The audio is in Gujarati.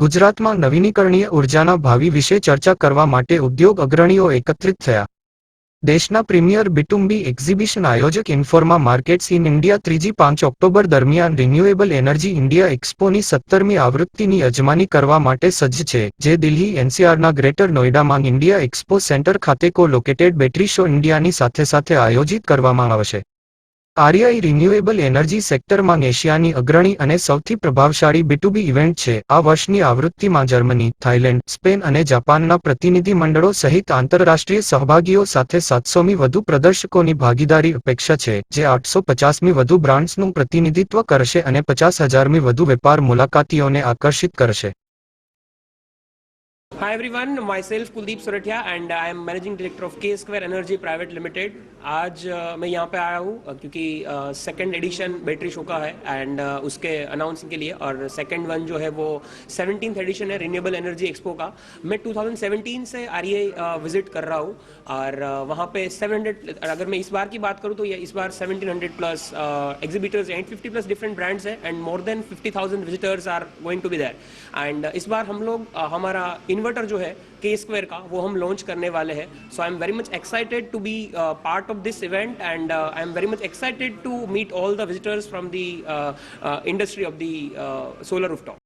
ગુજરાતમાં નવીનીકરણીય ઉર્જાના ભાવિ વિશે ચર્ચા કરવા માટે ઉદ્યોગ અગ્રણીઓ એકત્રિત થયા. દેશના પ્રીમિયર બિટુંબી એક્ઝિબિશન આયોજક ઇન્ફોર્મા માર્કેટ્સ ઇન ઇન્ડિયા ત્રીજી પાંચ ઓક્ટોબર દરમિયાન રિન્યુએબલ એનર્જી ઇન્ડિયા એક્સપોની સત્તરમી આવૃત્તિની યજમાની કરવા માટે સજ્જ છે, જે દિલ્હી એનસીઆરના ગ્રેટર નોઈડામાં ઇન્ડિયા એક્સપો સેન્ટર ખાતે કો લોકેટેડ બેટરી શો ઇન્ડિયાની સાથે સાથે આયોજિત કરવામાં આવશે. આરઆઈ રિન્યુએબલ એનર્જી સેક્ટરમાં એશિયાની અગ્રણી અને સૌથી પ્રભાવશાળી બીટુબી ઇવેન્ટ છે. આ વર્ષની આવૃત્તિમાં જર્મની, થાઇલેન્ડ, સ્પેન અને જાપાનના પ્રતિનિધિ મંડળો સહિત આંતરરાષ્ટ્રીય સહભાગીઓ સાથે સાતસોમી વધુ પ્રદર્શકોની ભાગીદારી અપેક્ષા છે, જે આઠસો પચાસમી વધુ બ્રાન્ડ્સનું પ્રતિનિધિત્વ કરશે અને પચાસ હજારમી વધુ વેપાર મુલાકાતીઓને આકર્ષિત કરશે. Hi everyone, myself Kuldeep Soratia and I am managing director of K Square Energy Private Limited. आज अ, मैं यहाँ पे आया हूँ अ, क्योंकि सेकंड एडिशन बैटरी शो का है एंड उसके अनाउंसिंग के लिए और सेकंड वन जो है वो सेवनटीन एडिशन है रिन्यूएबल एनर्जी एक्सपो का। मैं 2017 से आर विज़िट कर रहा हूँ और अ, वहाँ पे 700 अगर मैं इस बार की बात करूँ तो ये इस बार 1700 प्लस एग्जिबिटर्स हैं 50 प्लस डिफरेंट ब्रांड्स हैं and more than 50,000 visitors are going to be there and इस बार हम लोग अ, हमारा इन्वर्टर जो है के स्क्वायर का, वो हम लॉन्च करने वाले हैं। So I am very much excited to be part of this event and I am very much excited to meet all the visitors from the industry of the solar rooftop